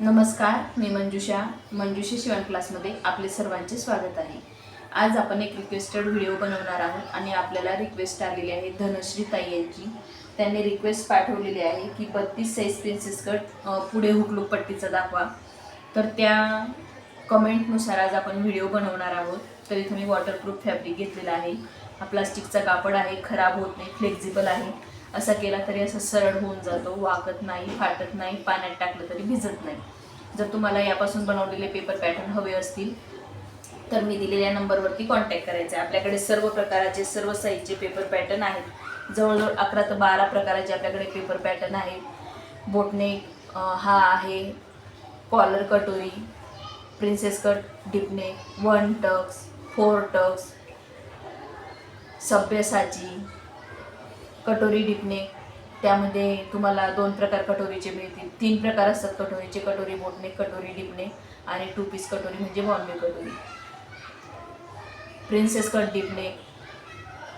नमस्कार मी मंजुषा. मंजुषा शिवण क्लासमध्ये आपले सर्वांचे स्वागत आहे. आज आपण एक रिक्वेस्टेड व्हिडिओ बनवणार आहोत आणि आपल्याला रिक्वेस्ट आलेली आहे धनश्री ताई यांची. त्यांनी रिक्वेस्ट पाठवलेली आहे की बत्तीस साईज पेन्सिल स्कर्ट पुढे हुकलूक पट्टीचा दाखवा. तर त्या कमेंटनुसार आज आपण व्हिडिओ बनवणार आहोत. तर इथं मी वॉटरप्रूफ फॅब्रिक घेतलेला आहे. हा प्लास्टिकचा कापड आहे खराब होत नाही फ्लेक्झिबल आहे. असा केला तरी असं सरळ होऊन जातो वाकत नाही फाटत नाही पाण्यात टाकलं तरी भिजत नाही. जर तुम्हाला यापासून बनवलेले पेपर पॅटर्न हवे असतील तर मी दिलेल्या नंबरवरती कॉन्टॅक्ट करायचा. आहे आपल्याकडे सर्व प्रकाराचे सर्व साईजचे पेपर पॅटर्न आहेत. जवळजवळ अकरा ते बारा प्रकाराचे आपल्याकडे पेपर पॅटर्न आहेत. बोटनेक हा आहे. कॉलर कटोरी princess cut deep neck one tucks four tucks सभ्यसाची कटोरी डिपणे त्यामध्ये तुम्हाला दोन प्रकार कटोरीचे मिळतील. तीन प्रकार असतात कटोरीचे कटोरी बोटनेक कटोरी डिपणे आणि टू पीस कटोरी म्हणजे बॉम्बे कटोरी. Princess cut डिपणे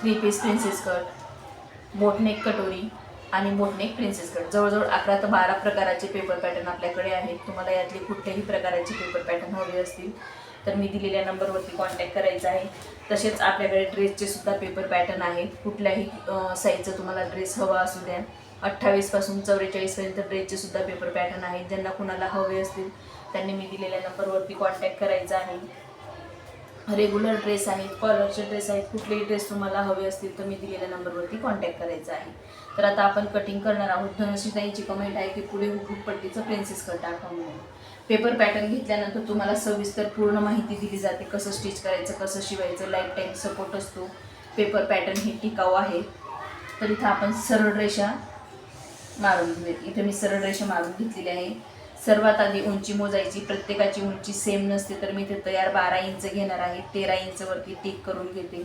three piece princess cut boat neck कटोरी आणि बोटनेक प्रिन्सेस कट जवळजवळ अकरा ते बारा प्रकाराचे पेपर पॅटर्न आपल्याकडे आहेत. तुम्हाला यातले कुठल्याही प्रकाराचे पेपर पॅटर्न हवे असतील. तर मी दिलेल्या नंबरवरती कॉन्टॅक्ट करायचा आहे. तसेच आपल्याकडे ड्रेसचे सुद्धा पेपर पॅटर्न आहेत कुठल्याही साईजचा तुम्हाला ड्रेस हवा असू द्या. अठ्ठावीसपासून चौवेचाळीसपर्यंत ड्रेसचे सुद्धा पेपर पॅटर्न आहेत. ज्यांना कुणाला हवे असतील त्यांनी मी दिलेल्या नंबरवरती कॉन्टॅक्ट करायचा आहे. रेग्युलर ड्रेस आहेत कॉलरचे ड्रेस आहेत कुठलेही ड्रेस तुम्हाला हवे असतील तर मी दिलेल्या नंबरवरती कॉन्टॅक्ट करायचा आहे. तर आता आपण कटिंग करणार आहोत. धनश्रीताईंची कमेंट आहे की पुढे हुकूक पट्टीचं प्रिन्सेस कट दाखवा म्हणून. पेपर पॅटर्न घेतल्यानंतर तुम्हाला सविस्तर पूर्ण माहिती दिली जाते कसं स्टिच करायचं कसं शिवायचं लाईफ टाईम सपोर्ट असतो. पेपर पॅटर्न हे टिकाऊ आहे. तर इथं आपण सरळ रेषा मारून घेऊयात इथं मी सरळ रेषा मारून घेतलेली आहे. सर्वात आधी उंची मोजायची प्रत्येकाची उंची सेम नसते तर मी ते तयार बारा इंच घेणार आहे. तेरा इंचवरती टिक करून घेते.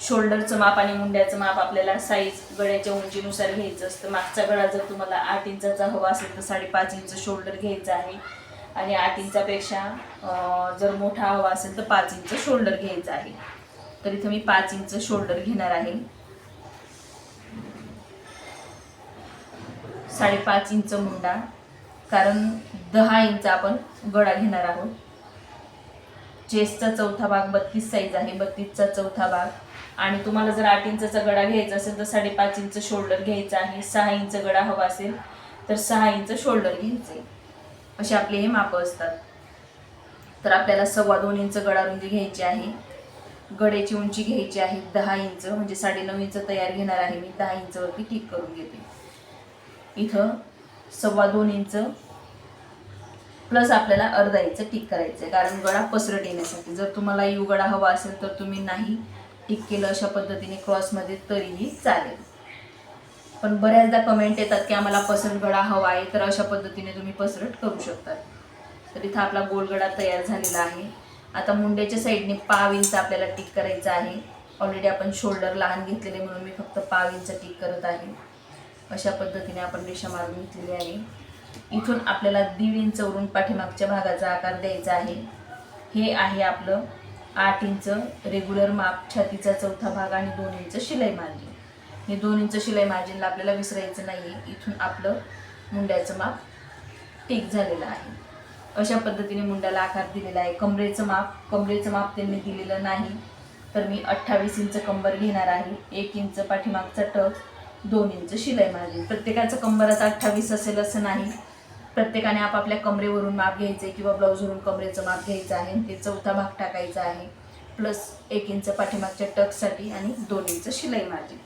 शोल्डरचं माप आणि मुंड्याचं माप आपल्याला साईज गळ्याच्या उंचीनुसार घ्यायचं असतं. मागचा गळा जर तुम्हाला आठ इंचाचा हवा असेल तर साडेपाच इंच शोल्डर घ्यायचं आहे. आणि आठ इंचापेक्षा जर मोठा हवा असेल तर पाच इंच शोल्डर घ्यायचं आहे. तर इथं मी पाच इंच शोल्डर घेणार आहे. साडेपाच इंच मुंडा कारण दहा इंच आपण गळा घेणार आहोत. चेस्टचा चौथा भाग बत्तीस साईज आहे बत्तीसचा चौथा भाग. आणि तुम्हाला जर आठ इंचाचा गळा घ्यायचा असेल तर साडेपाच इंच शोल्डर घ्यायचा आहे. सहा इंच गळा हवा असेल तर सहा इंच शोल्डर घ्यायचे असे आपले हे मापं असतात. तर आपल्याला सव्वा दोन इंच गडारुंदी घ्यायची आहे. गडेची उंची घ्यायची आहे दहा इंच म्हणजे साडेनऊ इंच तयार घेणार आहे मी. दहा इंचवरती ठीक करून घेते. इथं सव्वा दोन इंच प्लस आपल्याला अर्धा इंच टिक करायचं आहे कारण गळा पसरट येण्यासाठी. जर तुम्हाला यू गळा हवा असेल तर तुम्ही नाही टिक केलं अशा पद्धतीने क्रॉसमध्ये तरीही चालेल. पण बऱ्याचदा कमेंट येतात की आम्हाला पसरगडा हवा आहे तर अशा पद्धतीने तुम्ही पसरट करू शकता तर इथं आपला गोलगडा तयार झालेला आहे. आता मुंड्याच्या साईडने पाव इंच आपल्याला टिक करायचं आहे. ऑलरेडी आपण शोल्डर लहान घेतलेले म्हणून मी फक्त पाव इंच टिक करत आहे. अशा पद्धतीने आपण रेषा मारून घेतलेली आहे. इथून आपल्याला दीड इंचवरून पाठीमागच्या भागाचा आकार द्यायचा आहे. हे आहे आपलं आठ इंच रेग्युलर माप छातीचा चौथा भाग आणि दोन इंच शिलाई मार्जिन हे दोन इंच शिलाई मार्जिनला आपल्याला विसरायचं नाही आहे इथून आपलं मुंड्याचं माप टिक झालेलं आहे. अशा पद्धतीने मुंड्याला आकार दिलेला आहे. कमरेचं माप कमरेचं माप त्यांनी दिलेलं नाही. तर मी अठ्ठावीस इंच कंबर घेणार आहे. एक इंच पाठीमागचा टक दोन इंच शिलाई मार्जिन प्रत्येकाचं कंबराचं अठ्ठावीस असेल असं नाही. प्रत्येकाने आपापल्या कमरेवरून माप घ्यायचं आहे किंवा ब्लाऊजवरून कमरेचं माप घ्यायचं आहे ते चौथा भाग टाकायचा आहे. प्लस एक इंच पाठीमागच्या टकसाठी आणि दोन इंच शिलाई मार्जिन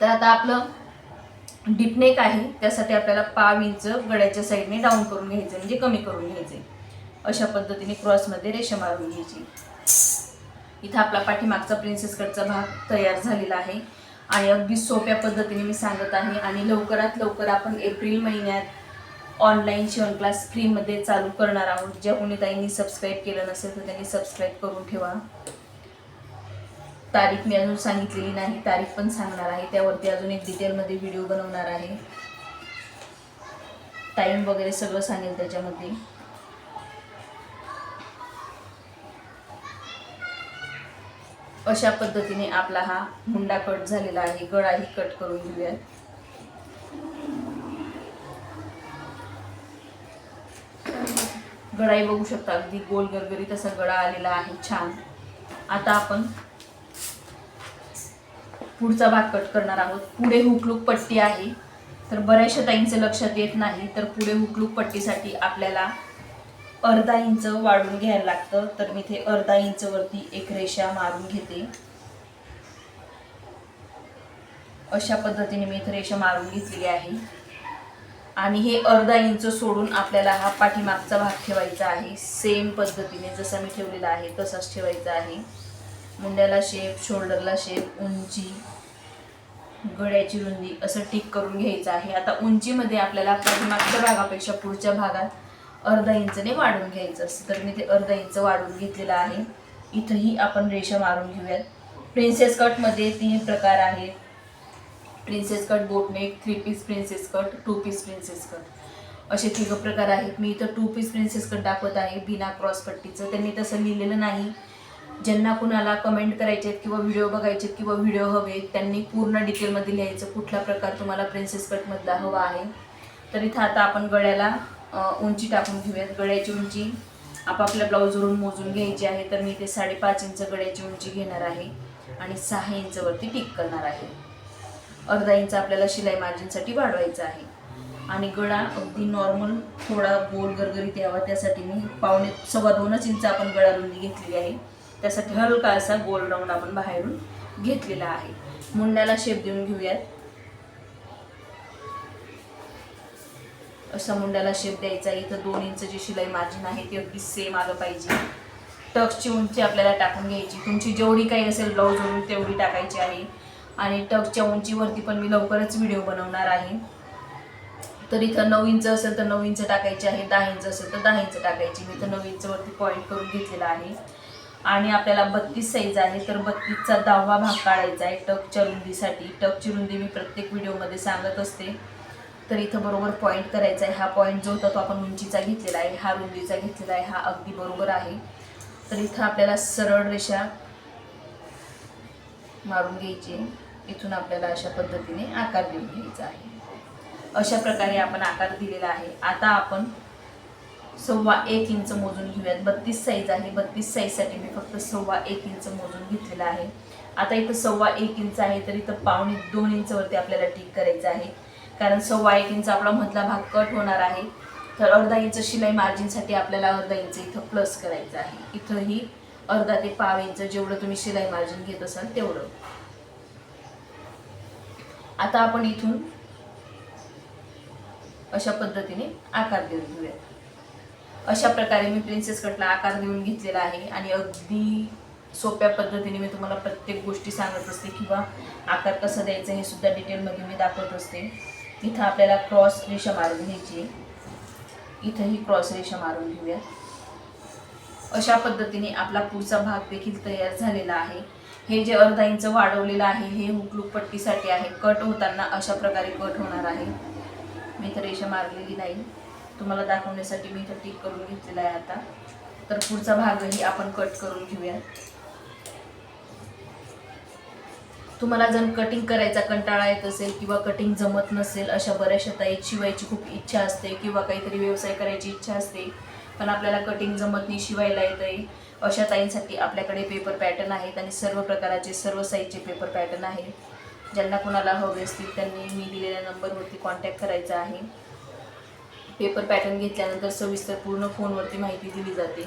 तर आता आपलं डिपनेक आहे त्यासाठी आपल्याला पाव इंच गळ्याच्या साईडने डाऊन करून घ्यायचं म्हणजे कमी करून घ्यायचे अशा पद्धतीने क्रॉसमध्ये रेषा मारून घ्यायची. इथं आपला पाठीमागचा प्रिन्सेस कटचा भाग तयार झालेला आहे. आणि अगदी सोप्या पद्धतीने मी सांगत आहे आणि लवकरात लवकर आपण एप्रिल महिन्यात ऑनलाईन शिवण क्लास फ्रीमध्ये चालू करणार आहोत. ज्या कोणी ताईंनी सबस्क्राईब केलं नसेल तर त्यांनी सबस्क्राईब करून ठेवा. तारीख मी अजून सांगितलेली नाही तारीख पण सांगणार आहे. त्यावरती अजून एक डिटेलमध्ये व्हिडिओ बनवणार आहे. टाईम वगैरे सगळं सांगेल त्याच्यामध्ये. अशा पद्धतीने आपला हा मुंडा कट झालेला आहे. गळाही कट करून घेऊया. गळाही बघू शकता. अगदी गोल गरगरीत असा गळा आलेला आहे. छान. आता आपण पुढचा भाग कट करणार आहोत. पुढे हुकलूक पट्टी आहे. तर बऱ्याचशा ताईंचं लक्षात येत नाही तर पुढे हुकलूक पट्टीसाठी आपल्याला अर्धा इंच वाढून घ्यायला लागतं. तर मी इथे अर्धा इंच वरती एक रेषा मारून घेते. अशा पद्धतीने मी इथे रेषा मारून घेतलेली आहे. आणि हे अर्धा इंच सोडून आपल्याला हा पाठीमागचा भाग ठेवायचा आहे. सेम पद्धतीने जसा मी ठेवलेला आहे तसाच ठेवायचा आहे. मुंड्याला शेप शोल्डरला शेप उंची गळ्याची रुंदी असं टिक करून घ्यायचं आहे. आता उंचीमध्ये आपल्याला मागच्या भागापेक्षा पुढच्या भागात अर्धा इंचने वाढून घ्यायचं असतं. तर मी ते अर्धा इंच वाढून घेतलेलं आहे. इथंही आपण रेषा मारून घेऊयात. प्रिन्सेस कटमध्ये तीन प्रकार आहेत. Princess cut boat neck three piece princess cut two piece princess cut असे तिघ प्रकार आहेत. मी इथं टू पीस प्रिन्सेस कट दाखवत आहे बिना क्रॉसपट्टीचं त्यांनी तसं लिहिलेलं नाही. ज्यांना कुणाला कमेंट करायचे आहेत किंवा व्हिडिओ बघायचे आहेत किंवा व्हिडिओ हवे त्यांनी पूर्ण डिटेलमध्ये लिहायचं कुठला प्रकार तुम्हाला प्रिन्सेस कटमधला हवा आहे. तर इथं आता आपण गळ्याला उंची टाकून घेऊयात. गळ्याची उंची आपापल्या ब्लाऊजवरून मोजून घ्यायची आहे. तर मी इथे साडेपाच इंच गळ्याची उंची घेणार आहे आणि सहा इंचवरती टिक करणार आहे. अर्धा इंच आपल्याला शिलाई मार्जिनसाठी वाढवायचं आहे. आणि गळा अगदी नॉर्मल थोडा गोल गरगरीत यावा त्यासाठी मी पावणे सव्वा दोनच इंच आपण गळा रुंदी घेतलेली आहे. त्यासाठी हलका असा गोल राऊंड आपण बाहेरून घेतलेला आहे. मुंड्याला शेप देऊन घेऊयात. असा मुंड्याला शेप द्यायचा आहे. इथं दोन इंच जी शिलाई मार्जिन आहे. ती अगदी सेम आलं पाहिजे. टक्सची उंची आपल्याला टाकून घ्यायची. तुमची जेवढी काही असेल ब्लाऊजवरून तेवढी टाकायची आहे. आणि टक्सच्या उंचीवरती पण मी लवकरच व्हिडिओ बनवणार आहे. तर इथं नऊ इंच असेल तर नऊ इंच टाकायची आहे. दहा इंच असेल तर दहा इंच टाकायची. मी इथं नऊ इंचवरती पॉईंट करून घेतलेला आहे. आणि आपल्याला बत्तीस साईज आहे तर बत्तीसचा दहावा भाग काढायचा आहे टकच्या रुंदीसाठी टकची रुंदी मी प्रत्येक व्हिडिओमध्ये सांगत असते. तर इथं बरोबर पॉईंट करायचा आहे. हा पॉईंट जो होता तो आपण उंचीचा घेतलेला आहे. हा रुंदीचा घेतलेला आहे. हा अगदी बरोबर आहे. तर इथं आपल्याला सरळ रेषा मारून घ्यायची आहे. इथून आपल्याला अशा पद्धतीने आकार देऊन घ्यायचा आहे. अशा प्रकारे आपण आकार दिलेला आहे. आता आपण सव्वा एक इंच मोजून घेऊयात. बत्तीस साईज आहे. बत्तीस साईजसाठी मी फक्त सव्वा एक इंच मोजून घेतलेला आहे. आता इथं सव्वा एक इंच आहे तर इथं पावणे दोन इंचवरती आपल्याला टिक करायचं आहे. कारण सव्वा एक इंच आपला मधला भाग कट होणार आहे. तर अर्धा इंच शिलाई मार्जिनसाठी आपल्याला अर्धा इंच इथं प्लस करायचं आहे. इथंही अर्धा ते पाव इंच जेवढं तुम्ही शिलाई मार्जिन घेत असाल तेवढं. आता आपण इथून अशा पद्धतीने आकार देऊन घेऊयात. अशा प्रकारे मी प्रिन्सेस कटला आकार देऊन घेतलेला आहे. आणि अगदी सोप्या पद्धतीने मी तुम्हाला प्रत्येक गोष्टी सांगत असते किंवा आकार कसं द्यायचं हे सुद्धा डिटेलमध्ये मी दाखवत असते. इथं आपल्याला क्रॉस रेषा मारून घ्यायची आहे. इथंही क्रॉस रेषा मारून घेऊया. अशा पद्धतीने आपला पुढचा भाग देखील तयार झालेला आहे. हे जे अर्धा इंच वाढवलेलं आहे हे हुकलूक पट्टीसाठी आहे. कट होताना अशा प्रकारे कट होणार आहे. मी तर रेषा मारलेली नाही. तुम्हाला दाखवण्यासाठी मी इथं टिक करून घेतलेला आहे आता. तर पुढचा भागही आपण कट करून घेऊया. तुम्हाला जर कटिंग करायचा कंटाळा येत असेल किंवा कटिंग जमत नसेल अशा बऱ्याचशा ताईत शिवायची खूप इच्छा असते किंवा काहीतरी व्यवसाय करायची इच्छा असते पण आपल्याला कटिंग जमत नाही शिवायला येतंय. अशा ताईंसाठी आपल्याकडे पेपर पॅटर्न आहेत आणि सर्व प्रकाराचे सर्व साईजचे पेपर पॅटर्न आहेत. ज्यांना कुणाला हवे असतील त्यांनी मी दिलेल्या नंबरवरती कॉन्टॅक्ट करायचा आहे. पेपर पॅटर्न घेतल्यानंतर सविस्तर पूर्ण फोनवरती माहिती दिली जाते.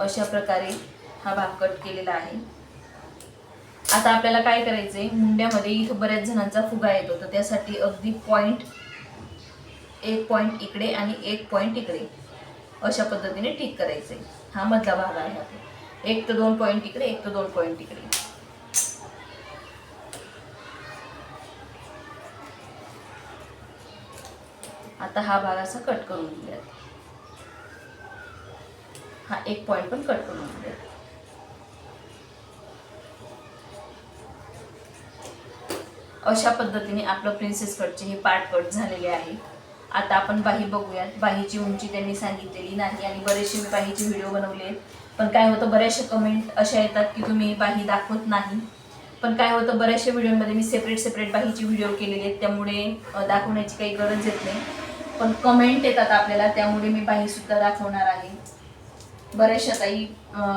अशा प्रकारे हा भाग कट केलेला आहे. आता आपल्याला काय करायचंय? मुंड्यामध्ये इथं बऱ्याच जणांचा फुगा येतो तर त्यासाठी अगदी पॉईंट एक पॉईंट इकडे आणि एक पॉईंट इकडे अशा पद्धतीने टिक करायचंय. हा मधला भाग आहे आपला. एक तर दोन पॉईंट इकडे एक तर दोन पॉईंट इकडे. आता हा भाग असा कट करून घेऊयात. हा एक पॉइंट पण कट करून घेऊयात. अशा पद्धतीने आपलं प्रिन्सेस कटचे हे पार्ट कट झालेले आहे. आता आपण बाही बघूयात. बाहीची उंची त्यांनी सांगितलेली नाही आणि बरेचसे मी बाहीचे व्हिडिओ बनवले आहेत. पण काय होतं बऱ्याचशा कमेंट अशा येतात की तुम्ही बाही दाखवत नाही. पण काय होतं बऱ्याचशा व्हिडिओमध्ये मी सेपरेट सेपरेट बाहीची व्हिडिओ केलेले आहेत त्यामुळे दाखवण्याची काही गरज येत नाही. पण कमेंट येतात आपल्याला त्यामुळे मी बाहीसुद्धा दाखवणार आहे. बऱ्याचशा काही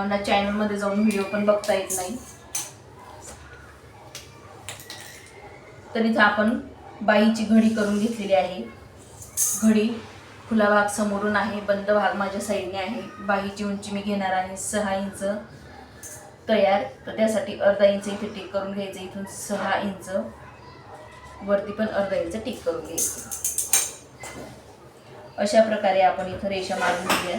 ना चॅनलमध्ये जाऊन व्हिडिओ पण बघता येत नाही. तर इथं आपण बाईची घडी करून घेतलेली आहे. घडी खुला भाग समोरून आहे बंद भाग माझ्या साईडने आहे. बाईची उंची मी घेणार आहे सहा इंच. तयार तर त्यासाठी अर्धा इंच इथे टिक करून घ्यायचं इथून सहा इंच वरती पण अर्धा इंच टिक करून घ्यायचं. अशा प्रकारे आपण इथं रेषा मारून घेऊया.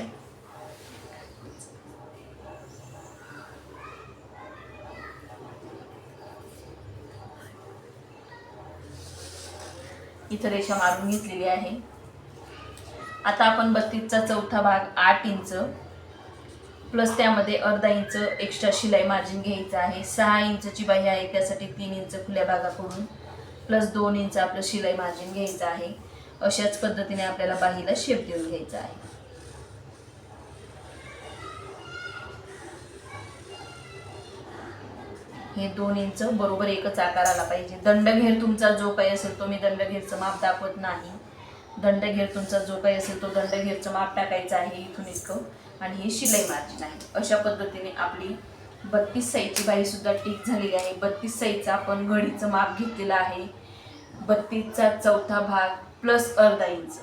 इथं रेषा मारून घेतलेली आहे. आता आपण बत्तीसचा चौथा भाग आठ इंच प्लस त्यामध्ये अर्धा इंच एक्स्ट्रा शिलाई मार्जिन घ्यायचं आहे. सहा इंचची बाही आहे त्यासाठी तीन इंच खुल्या भागाकडून प्लस दोन इंच आपलं शिलाई मार्जिन घ्यायचं आहे. अशाच पद्धतीने आपल्याला बाहीला शेप देऊन घ्यायचा आहे. हे दोन इंच बरोबर एकच आकार आला पाहिजे. दंडघेर तुमचा जो काही असेल तो मी दंडघेरचं माप दाखवत नाही. दंडघेर तुमचा जो काही असेल तो दंडघेरचं माप टाकायचं आहे इथून इतकं. आणि ही शिलाई मार्जिन आहे. अशा पद्धतीने आपली बत्तीस साईजची बाई सुद्धा टीक झालेली आहे. बत्तीस साईजचं आपण घडीचं माप घेतलेलं आहे. बत्तीसचा चौथा भाग प्लस अर्धा इंच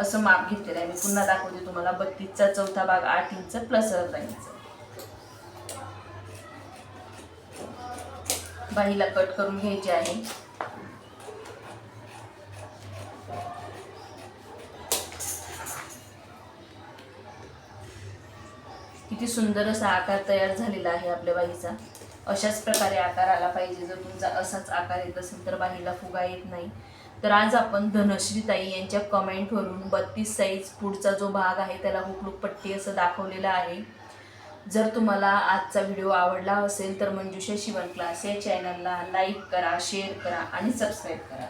असं माप घेतलेलं आहे. मी पुन्हा दाखवते तुम्हाला. बत्तीसचा चौथा भाग आठ इंच प्लस अर्धा इंच बाहीला कट करून घ्यायचे आहे. किती सुंदर असा आकार तयार झालेला आहे आपल्या बाईचा. अशाच प्रकारे आकार आला पाहिजे. जर तुमचा असाच आकार येत असेल तर बाईला फुगा येत नाही. तर आज आपण धनश्री ताई यांच्या कमेंटवरून बत्तीस साईज पुढचा जो भाग आहे त्याला हुकलूक पट्टी असं दाखवलेलं आहे. जर तुम्हाला आजचा व्हिडिओ आवडला असेल तर मंजुषा शिवण क्लास या चॅनलला लाईक करा शेअर करा आणि सबस्क्राईब करा.